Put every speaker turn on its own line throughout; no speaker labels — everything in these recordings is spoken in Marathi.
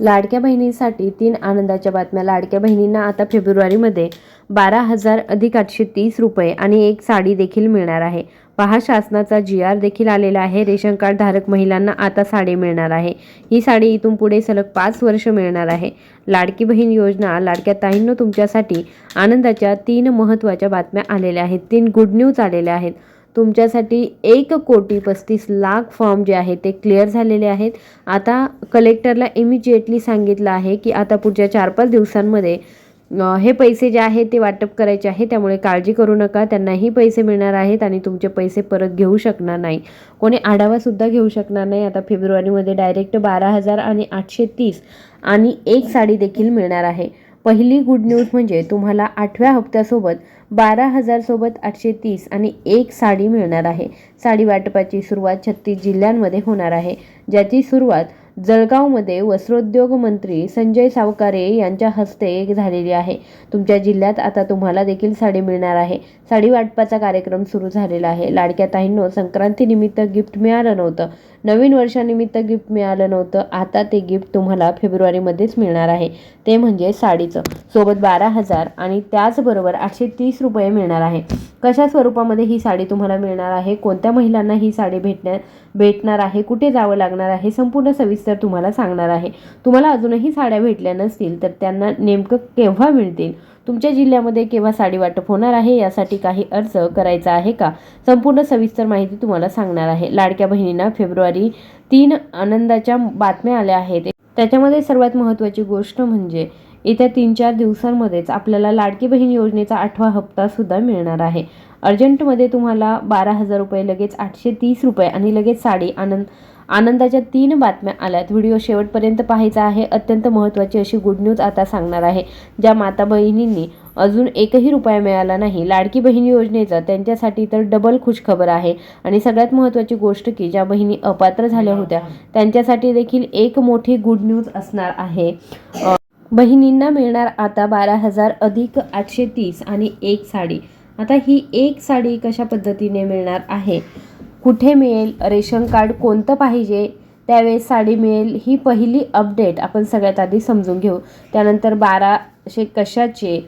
लाडक्या बहिणींसाठी तीन आनंदाच्या बातम्या. लाडक्या बहिणींना आता फेब्रुवारीमध्ये बारा हजार अधिक आठशे तीस रुपये आणि एक साडी देखील मिळणार आहे. पहा शासनाचा जी आर देखील आलेला आहे. रेशन कार्ड धारक महिलांना आता साडी मिळणार आहे. ही साडी इथून पुढे सलग पाच वर्ष मिळणार आहे. लाडकी बहीण योजना लाडक्या ताईंनो तुमच्यासाठी आनंदाच्या तीन महत्त्वाच्या बातम्या आलेल्या आहेत. तीन गुड न्यूज आलेल्या आहेत. तुमच्यासाठी एक कोटी पस्तीस लाख फॉर्म जे आहे ते क्लिअर झालेले आहेत. आता कलेक्टरला इमिजिएटली सांगितलं आहे की आता पुढच्या चार पाच दिवसांमध्ये हे पैसे जे आहेत ते वाटप करायचे आहे त्यामुळे काळजी करू नका त्यांनाही पैसे मिळणार आहेत आणि तुमचे पैसे परत घेऊ शकणार नाही. कोणी आढावासुद्धा घेऊ शकणार नाही. आता फेब्रुवारीमध्ये डायरेक्ट बारा हजार आणि आठशे तीस आणि एक साडी देखील मिळणार आहे. पहिली गुड न्यूज म्हणजे तुम्हाला आठव्या हप्त्यासोबत बारा हजारसोबत आठशे तीस आणि एक साडी मिळणार आहे. साडी वाटपाची सुरुवात छत्तीस जिल्ह्यांमध्ये होणार आहे. ज्याची सुरुवात जळगावमध्ये वस्त्रोद्योग मंत्री संजय सावकारे यांच्या हस्ते झालेली आहे. तुमच्या जिल्ह्यात आता तुम्हाला देखील साडी मिळणार आहे. साडी वाटपाचा कार्यक्रम सुरू झालेला आहे. लाडक्या ताईंनो संक्रांतीनिमित्त गिफ्ट मिळालं नव्हतं. नवीन वर्षानिमित्त गिफ्ट मिळालं नव्हतं. आता ते गिफ्ट तुम्हाला फेब्रुवारीमध्येच मिळणार आहे. ते म्हणजे साडीचं. सोबत बारा हजार आणि त्याचबरोबर आठशे तीस रुपये मिळणार आहे. कशा स्वरूपामध्ये ही साडी तुम्हाला मिळणार आहे? कोणत्या महिलांना ही साडी भेटण्या भेटणार आहे? कुठे जावं लागणार आहे? संपूर्ण सविस्तर तुम्हाला सांगणार आहे. तुम्हाला अजूनही साड्या भेटल्या नसतील तर त्यांना नेमकं केव्हा मिळतील? तुमच्या जिल्ह्यामध्ये केव्हा साडी वाटप होणार आहे? यासाठी काही अर्ज करायचा आहे का? संपूर्ण सविस्तर माहिती तुम्हाला सांगणार आहे. लाडक्या बहिणींना फेब्रुवारी तीन आनंदाच्या बातम्या आल्या आहेत. त्याच्यामध्ये सर्वात महत्त्वाची गोष्ट म्हणजे येत्या तीन चार दिवसांमध्येच आपल्याला लाडकी बहीण योजनेचा आठवा हप्ता सुद्धा मिळणार आहे. अर्जंटमध्ये तुम्हाला बारा हजार रुपये लगेच आठशे तीस रुपये आणि लगेच साडी आनंद आनंदाच्या तीन बातम्या आल्यात. व्हिडिओ शेवटपर्यंत पाहायचा आहे. अत्यंत महत्त्वाची अशी गुड न्यूज आता सांगणार आहे. ज्या माता बहिणींनी अजून एकही रुपया मिळाला नाही लाडकी बहीण योजनेचं त्यांच्यासाठी तर डबल खुशखबर आहे. आणि सगळ्यात महत्त्वाची गोष्ट की ज्या बहिणी अपात्र झाल्या होत्या त्यांच्यासाठी देखील एक मोठी गुड न्यूज असणार आहे. बहिणींना मिळणार आता बारा हजार अधिक आठशे तीस आणि एक साडी. आता ही एक साडी कशा पद्धतीने मिळणार आहे? कुठे मिळेल रेशन कार्ड कोणतं पाहिजे त्यावेळेस साडी मिळेल ही पहिली अपडेट आपण सगळ्यात आधी समजून घेऊ. त्यानंतर बाराशे कशाचे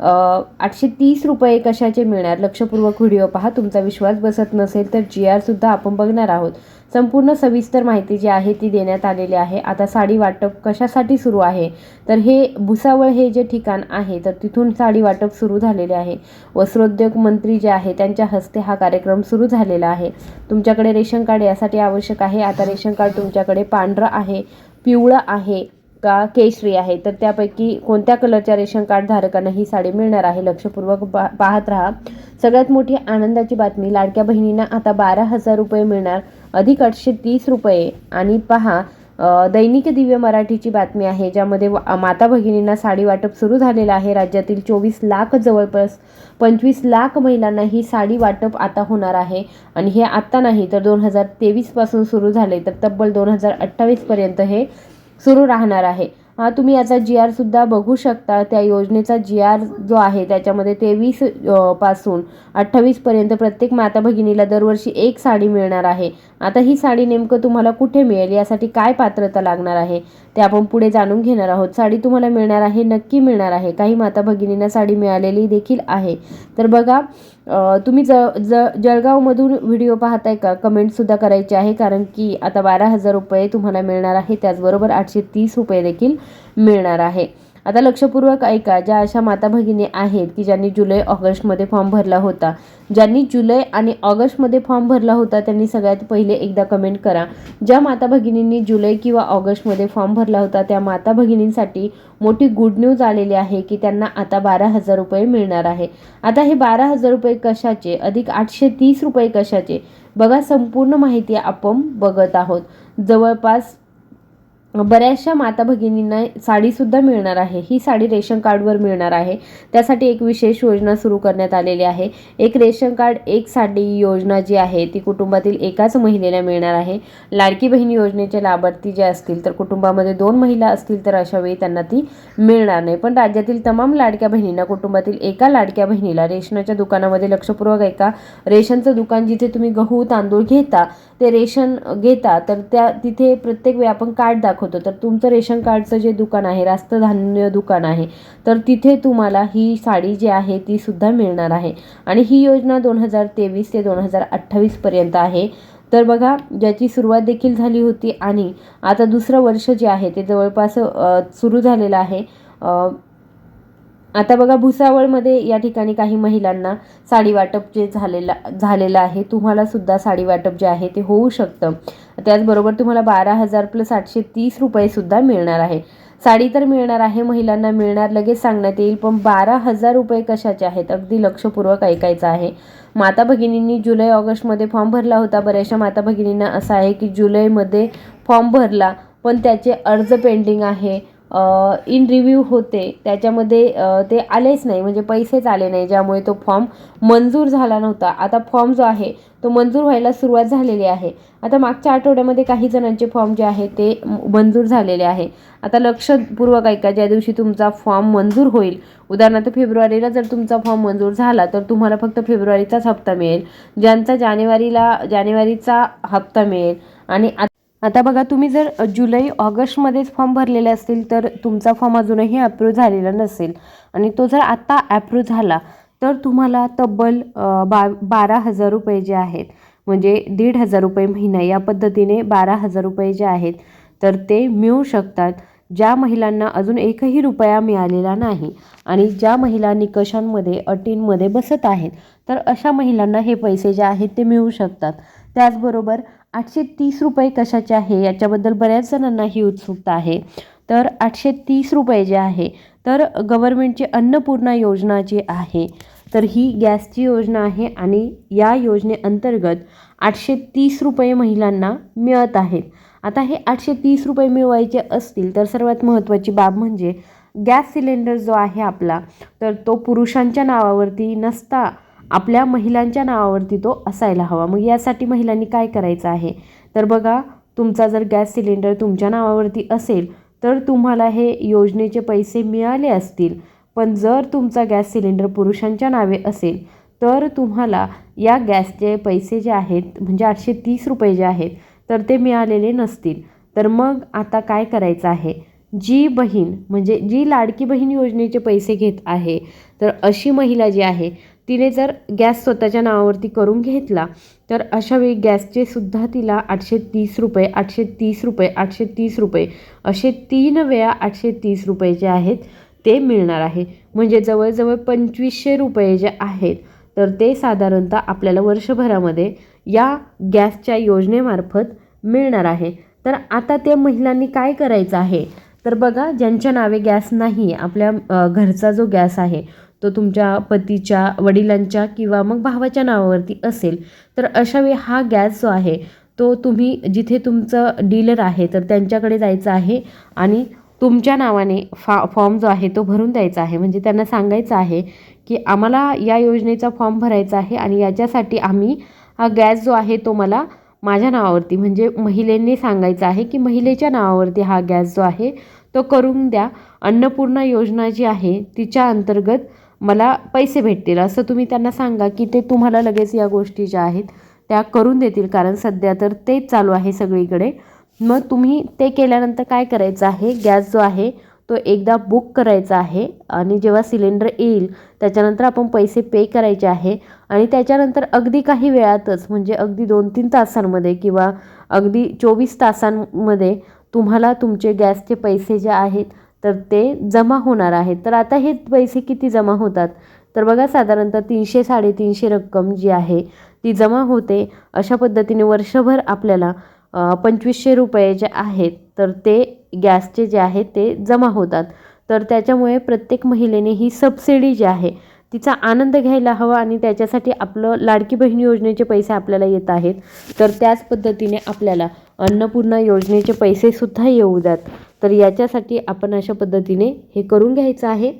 आठशे तीस रुपये कशाचे मिळणार? लक्षपूर्वक व्हिडिओ पहा. तुमचा विश्वास बसत नसेल तर जी आरसुद्धा आपण बघणार आहोत. संपूर्ण सविस्तर माहिती जी आहे ती देण्यात आलेली आहे. आता साडी वाटप कशासाठी सुरू आहे? तर हे भुसावळ हे जे ठिकाण आहे तर तिथून साडी वाटप सुरू झालेले आहे. वस्त्रोद्योग मंत्री जे आहे त्यांच्या हस्ते हा कार्यक्रम सुरू झालेला आहे. तुमच्याकडे रेशन कार्ड यासाठी आवश्यक आहे. आता रेशन कार्ड तुमच्याकडे पांढरं आहे पिवळं आहे का केशरी आहे? तर त्यापैकी कोणत्या कलरच्या रेशन कार्ड धारकांना ही साडी मिळणार आहे? लक्षपूर्वक पा पाहत राहा. सगळ्यात मोठी आनंदाची बातमी लाडक्या बहिणींना आता बारा हजार रुपये मिळणार. अधिक आठशे तीस रुपये. आणि पहा दैनिक दिव्य मराठीची बातमी आहे ज्यामध्ये वा- माता भगिनींना साडी वाटप सुरू झालेलं आहे. राज्यातील चोवीस लाख जवळपास पंचवीस लाख महिलांना ही साडी वाटप आता होणार आहे. आणि हे आत्ता नाही तर दोन हजार तेवीसपासून सुरू झाले तर तब्बल दोन हजार अठ्ठावीसपर्यंत हे सुरू राहणार आहे. तुम्ही याचा जी आरसुद्धा बघू शकता त्या योजनेचा जी आर जो आहे त्याच्यामध्ये तेवीसपासून अठ्ठावीसपर्यंत प्रत्येक माता भगिनीला दरवर्षी एक साडी मिळणार आहे. आता ही साडी नेमकं तुम्हाला कुठे मिळेल यासाठी काय पात्रता लागणार आहे ते आपण पुढे जाणून घेणार आहोत. साडी तुम्हाला मिळणार आहे नक्की मिळणार आहे. काही माता भगिनींना साडी मिळालेली देखील आहे. तर बघा तुम्ही ज ज जळगावमधून व्हिडिओ पाहताय का? कमेंटसुद्धा करायची आहे कारण की आता बारा हजार रुपये तुम्हाला मिळणार आहे त्याचबरोबर आठशे तीस रुपये देखील मिळणार आहे. आता लक्षपूर्वक ऐका ज्या अशा माता भगिनी आहेत की ज्यांनी जुलै ऑगस्टमध्ये फॉर्म भरला होता. ज्यांनी जुलै आणि ऑगस्टमध्ये फॉर्म भरला होता त्यांनी सगळ्यात पहिले एकदा कमेंट करा. ज्या माता भगिनींनी जुलै किंवा ऑगस्टमध्ये फॉर्म भरला होता त्या माता भगिनींसाठी मोठी गुड न्यूज आलेली आहे की त्यांना आता बारा हजार रुपये मिळणार आहे. आता हे बारा हजार रुपये कशाचे? अधिक आठशे तीस रुपये कशाचे? बघा संपूर्ण माहिती आपण बघत आहोत. जवळपास बऱ्याचशा माता भगिनींना साडीसुद्धा मिळणार आहे. ही साडी रेशन कार्डवर मिळणार आहे. त्यासाठी एक विशेष योजना सुरू करण्यात आलेली आहे. एक रेशन कार्ड एक साडी योजना जी आहे ती कुटुंबातील एकाच महिलेला मिळणार आहे. लाडकी बहीण योजनेचे लाभार्थी जे असतील तर कुटुंबामध्ये दोन महिला असतील तर अशावेळी त्यांना ती मिळणार नाही. पण राज्यातील तमाम लाडक्या बहिणींना कुटुंबातील एका लाडक्या बहिणीला रेशनाच्या दुकानामध्ये लक्षपूर्वक ऐका रेशनचं दुकान जिथे तुम्ही गहू तांदूळ घेता ते रेशन घेता तर त्या तिथे प्रत्येक वेळी आपण कार्ड दाखवतो. दाखवतो तर तुमचं रेशन कार्डचं जे दुकान आहे रास्त धान्य दुकान आहे तर तिथे तुम्हाला ही साडी जी आहे ती सुद्धा मिळणार आहे. आणि ही योजना दोन हजार तेवीस ते दोन हजार अठ्ठावीसपर्यंत आहे. तर बघा ज्याची सुरुवात देखील झाली होती आणि आता दुसरं वर्ष जे आहे ते जवळपास सुरू झालेलं आहे. आता बघा भुसावळमध्ये या ठिकाणी काही महिलांना साडी वाटप जे झालेलं झालेलं आहे तुम्हाला सुद्धा साडी वाटप जे आहे ते होऊ शकतं. त्याचबरोबर तुम्हाला बारा हजार प्लस आठशे तीस रुपयेसुद्धा मिळणार आहे. साडी तर मिळणार आहे महिलांना मिळणार लगेच सांगण्यात येईल पण बारा हजार रुपये कशाचे आहेत? अगदी लक्षपूर्वक ऐकायचं आहे. माता भगिनींनी जुलै ऑगस्टमध्ये फॉर्म भरला होता. बऱ्याचशा माता भगिनींना असं आहे की जुलैमध्ये फॉर्म भरला पण त्याचे अर्ज पेंडिंग आहे. इन रिव्ह्यू होते. त्याच्यामध्ये ते आलेच नाही. म्हणजे पैसेच आले नाही ज्यामुळे तो फॉर्म मंजूर झाला नव्हता. आता फॉर्म जो आहे तो मंजूर व्हायला सुरुवात झालेली आहे. आता मागच्या आठवड्यामध्ये काही जणांचे फॉर्म जे आहे ते मंजूर झालेले आहे. आता लक्षपूर्वक ऐका ज्या दिवशी तुमचा फॉर्म मंजूर होईल उदाहरणार्थ फेब्रुवारीला जर तुमचा फॉर्म मंजूर झाला तर तुम्हाला फक्त फेब्रुवारीचाच हप्ता मिळेल. ज्यांचा जानेवारीला जानेवारीचा हप्ता मिळेल. आणि आ- आता बघा तुम्ही जर जुलै ऑगस्टमध्येच फॉर्म भरलेले असतील तर तुमचा फॉर्म अजूनही अप्रूव्ह झालेला नसेल. आणि तो जर आत्ता अप्रूव्ह झाला तर तुम्हाला तब्बल बा बारा हजार रुपये जे आहेत म्हणजे दीड हजार रुपये महिना या पद्धतीने बारा हजार रुपये जे आहेत तर ते मिळू शकतात. ज्या महिलांना अजून एकही रुपया मिळालेला नाही आणि ज्या महिला निकषांमध्ये अटींमध्ये बसत आहेत तर अशा महिलांना हे पैसे जे आहेत ते मिळू शकतात. त्याचबरोबर आठशे तीस रुपये कशाचे आहे? याच्याबद्दल बऱ्याच जणांना ही उत्सुकता आहे. तर आठशे तीस रुपये जे आहे तर गव्हर्मेंटची अन्नपूर्णा योजना जी आहे तर ही गॅसची योजना आहे आणि या योजनेअंतर्गत आठशे तीस रुपये महिलांना मिळत आहेत. आता हे आठशे तीस रुपये मिळवायचे असतील तर सर्वात महत्त्वाची बाब म्हणजे गॅस सिलेंडर जो आहे आपला तर तो पुरुषांच्या नावावरती नसता आपल्या महिलांच्या नावावरती तो असायला हवा. मग यासाठी महिलांनी काय करायचं आहे? तर बघा तुमचा जर गॅस सिलेंडर तुमच्या नावावरती असेल तर तुम्हाला हे योजनेचे पैसे मिळाले असतील. पण जर तुमचा गॅस सिलेंडर पुरुषांच्या नावे असेल तर तुम्हाला या गॅसचे पैसे जे आहेत म्हणजे आठशे तीस रुपये जे आहेत तर ते मिळालेले नसतील. तर मग आता काय करायचं आहे? जी बहीण म्हणजे जी लाडकी बहीण योजनेचे पैसे घेत आहे तर अशी महिला जी आहे तिने जर गॅस स्वतःच्या नावावरती करून घेतला तर अशा वेळी गॅसचे सुद्धा तिला आठशे तीस रुपये आठशे तीस रुपये आठशे तीस रुपये असे तीन वेळा आठशे तीस रुपये जे आहेत ते मिळणार आहे. म्हणजे जवळजवळ पंचवीसशे रुपये जे आहेत तर ते साधारणतः आपल्याला वर्षभरामध्ये या गॅसच्या योजनेमार्फत मिळणार आहे. तर आता त्या महिलांनी काय करायचं आहे? तर बघा ज्यांच्या नावे गॅस नाही आपल्या घरचा जो गॅस आहे तो तुमच्या पतीच्या वडिलांच्या किंवा मग भावाच्या नावावरती असेल तर अशा वेळी हा गॅस जो आहे तो तुम्ही जिथे तुमचं डीलर आहे तर त्यांच्याकडे जायचं आहे आणि तुमच्या नावाने फा फॉर्म जो आहे तो भरून द्यायचा आहे. म्हणजे त्यांना सांगायचं आहे की आम्हाला या योजनेचा फॉर्म भरायचा आहे आणि याच्यासाठी आम्ही हा गॅस जो आहे तो मला माझ्या नावावरती म्हणजे महिलेंनी सांगायचं आहे की महिलेच्या नावावरती हा गॅस जो आहे तो करून द्या. अन्नपूर्णा योजना जी आहे तिच्या अंतर्गत मला पैसे भेटतील. असं तुम्ही त्यांना सांगा की ते तुम्हाला लगेच या गोष्टी ज्या आहेत त्या करून देतील. कारण सध्या तर तेच चालू आहे सगळीकडे. मग तुम्ही ते केल्यानंतर काय करायचं आहे? गॅस जो आहे तो एकदा बुक करायचा आहे आणि जेव्हा सिलेंडर येईल त्याच्यानंतर आपण पैसे पे करायचे आहे. आणि त्याच्यानंतर अगदी काही वेळातच म्हणजे अगदी दोन तीन तासांमध्ये किंवा अगदी चोवीस तासांमध्ये तुम्हाला तुमचे गॅसचे पैसे जे आहेत तर ते जमा होणार आहेत तर आता हे पैसे किती जमा होतात? तर बघा साधारणतः तीनशे साडेतीनशे रक्कम जी आहे ती जमा होते. अशा पद्धतीने वर्षभर आपल्याला पंचवीसशे रुपये जे आहेत तर ते गॅसचे जे आहेत ते जमा होतात. तर त्याच्यामुळे प्रत्येक महिलेने ही सबसिडी जी आहे तिचा आनंद घ्यायला हवा आणि त्याच्यासाठी आपलं लाडकी बहीण योजनेचे पैसे आपल्याला येत आहेत. तर त्याच पद्धतीने आपल्याला अन्नपूर्णा योजनेचे पैसेसुद्धा येऊ द्यात. तर याच्यासाठी आपण अशा पद्धतीने हे करून घ्यायचं आहे.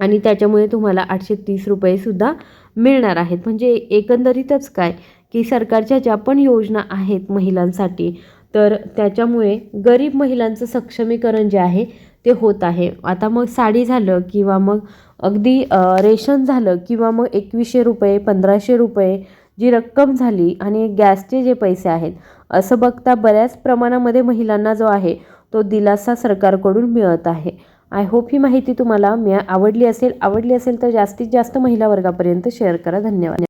आणि त्याच्यामुळे तुम्हाला आठशे तीस रुपयेसुद्धा मिळणार आहेत. म्हणजे एकंदरीतच काय? की सरकारच्या ज्या पण योजना आहेत महिलांसाठी तर त्याच्यामुळे गरीब महिलांचं सक्षमीकरण जे आहे ते होत आहे. आता मग साडी झालं किंवा मग अगदी रेशन झालं किंवा मग एकवीसशे रुपये पंधराशे रुपये जी रक्कम झाली आणि गॅसचे जे पैसे आहेत असं बघता बऱ्याच प्रमाणामध्ये महिलांना जो आहे तो दिलासा सरकारकडून मिळत आहे. आय होप ही माहिती तुम्हाला मी आवडली असेल आवडली असेल तर जास्तीत जास्त महिला वर्गापर्यंत शेअर करा. धन्यवाद.